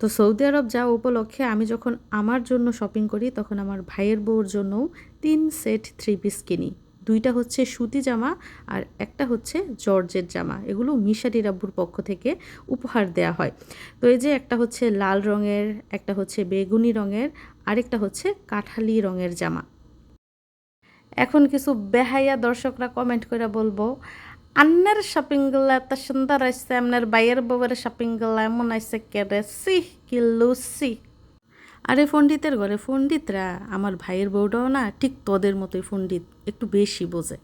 তো সৌদি আরব যাওয়া উপলক্ষে আমি যখন আমার জন্য শপিং করি, তখন আমার ভাইয়ের বউর জন্যও তিন সেট থ্রি পিস কিনি। দুইটা হচ্ছে সুতি জামা আর একটা হচ্ছে জর্জের জামা। এগুলো মিশারি রাব্বুর পক্ষ থেকে উপহার দেয়া হয়। তো এই যে একটা হচ্ছে লাল রঙের, একটা হচ্ছে বেগুনি রঙের, আরেকটা হচ্ছে কাঠালি রঙের জামা। এখন কিছু বেহাইয়া দর্শকরা কমেন্ট করে বলব আন্নার শপিংগুলা এত সুন্দর আসছে আপনার বাইয়ের বউয়ের শপিংগুলা এমন আসছে কেরে সি কি লুসি আরে পণ্ডিতের ঘরে পণ্ডিতরা আমার ভাইয়ের বউটাও না ঠিক তোদের মতোই পণ্ডিত একটু বেশি বোঝে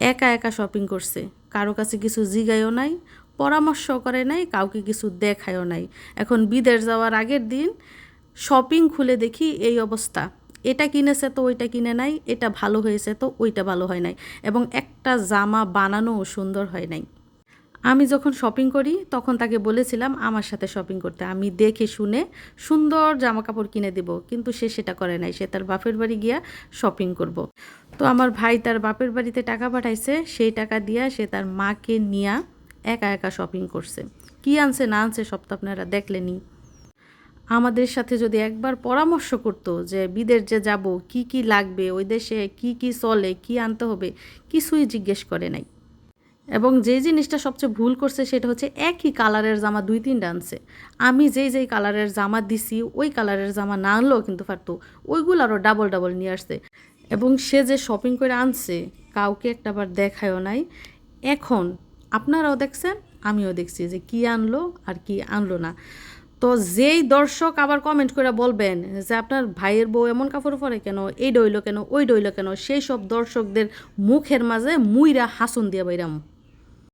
একা একা শপিং করছে কারও কাছে কিছু জিগায়ও নাই পরামর্শ করে নাই কাউকে কিছু দেখায়ও নাই এখন বিদেশ যাওয়ার আগের দিন শপিং খুলে দেখি এই অবস্থা এটা কিনেছে তো ওইটা কিনে নাই, এটা ভালো হয়েছে তো ওইটা ভালো হয় নাই এবং একটা জামা বানানোও সুন্দর হয় নাই। আমি যখন শপিং করি, তখন তাকে বলেছিলাম আমার সাথে শপিং করতে, আমি দেখে শুনে সুন্দর জামা কাপড় কিনে দেব, কিন্তু সে সেটা করে নাই, সে তার বাপের বাড়ি গিয়া শপিং করব। তো আমার ভাই তার বাপের বাড়িতে টাকা পাঠাইছে, সেই টাকা দিয়া সে তার মাকে নিয়া একা একা শপিং করছে। কি আনছে না আনছে সব তো আপনারা দেখলেনি আমাদের সাথে যদি একবার পরামর্শ করতো যে বিদেশ যে যাব, কি কি লাগবে, ওই দেশে কি কি চলে, কি আনতে হবে, কিছুই জিজ্ঞেস করে নাই। এবং যে জিনিসটা সবচেয়ে ভুল করছে সেটা হচ্ছে একই কালারের জামা দুই তিনটা আনছে। আমি যেই যেই কালারের জামা দিছি, ওই কালারের জামা না আনলেও কিন্তু পারতো, ওইগুলো আরও ডাবল ডাবল নিয়ে আসছে। এবং সে যে শপিং করে আনছে, কাউকে একটা একটাবার দেখায়ও নাই। এখন আপনারাও দেখছেন, আমিও দেখছি যে কি আনলো আর কি আনলো না। তো যেই দর্শক আবার কমেন্ট করে বলবেন যে আপনার ভাইয়ের বউ এমন কাপড় পরে কেন, এই ডইল কেন, ওই ডইল কেন, সেই সব দর্শকদের মুখের মাঝে মুইরা হাসন দিয়ে বাইরাম।